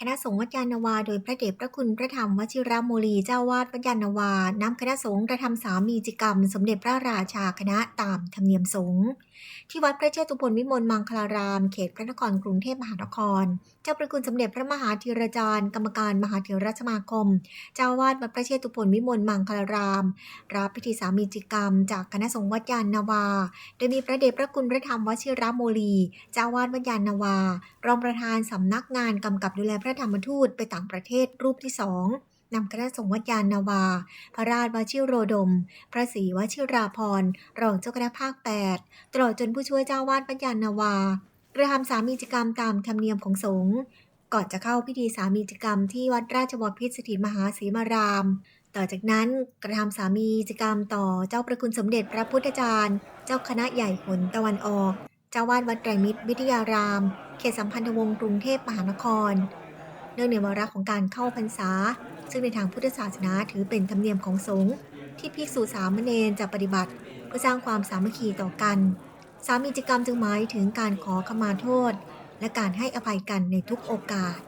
คณะสงฆ์วัดยานนาวา โดยพระเดชพระคุณพระธรรมวชิรโมลีเจ้าวาดวัดยานนาวานำคณะสงฆ์กระทำสามีจิกรรม สมเด็จพระราชาคณะตามธรรมเนียมสงฆ์ที่วัดพระเชตุพนวิมลมังคลาราม เขตพระนครกรุงเทพมหานคร เจ้าประคุณสมเด็จพระมหาธีรจารย์ กรรมการมหาเถรสมาคม เจ้าวาดวัดพระเชตุพนวิมลมังคลาราม รับพิธีสามีจิกรรม จากคณะสงฆ์วัดยานนาวา โดยมีพระเดชพระคุณพระธรรมวชิรโมลี เจ้าวาดวัดยานนาวารองประธานสำนักงานกำกับดูแลพระระธรรมทูตไปต่างประเทศรูปที่สองนำคณะสงฆ์วัดยานนาวา พระราชวชิโรดม พระศรีวชิราพรรองเจ้าคณะภาค 8 ตลอดจนผู้ช่วยเจ้าวาดวัดยานนาวากระทำสามีจิกรรมตามธรรมเนียมของสงฆ์ก่อนจะเข้าพิธีสามีจิกรรมที่วัดราชบพิตรสถิตมหาศรีมาราม ต่อจากนั้นกระทำสามีจิกรรมต่อเจ้าประคุณสมเด็จพระพุทธจารย์ เจ้าคณะใหญ่หนตะวันออก เจ้าวาดวัดไตรมิตรวิทยาราม เขตสัมพันธวงศ์กรุงเทพมหานคร นื่องในวาระของการเข้าพรรษา ซึ่งในทางพุทธศาสนาถือเป็นธรรมเนียมของสงฆ์ที่ภิกษุสามเณรจะปฏิบัติเพื่อสร้างความสามัคคีต่อกันสามีจกรรมจึงหมายถึงการขอขมาโทษ และการให้อภัยกันในทุกโอกาส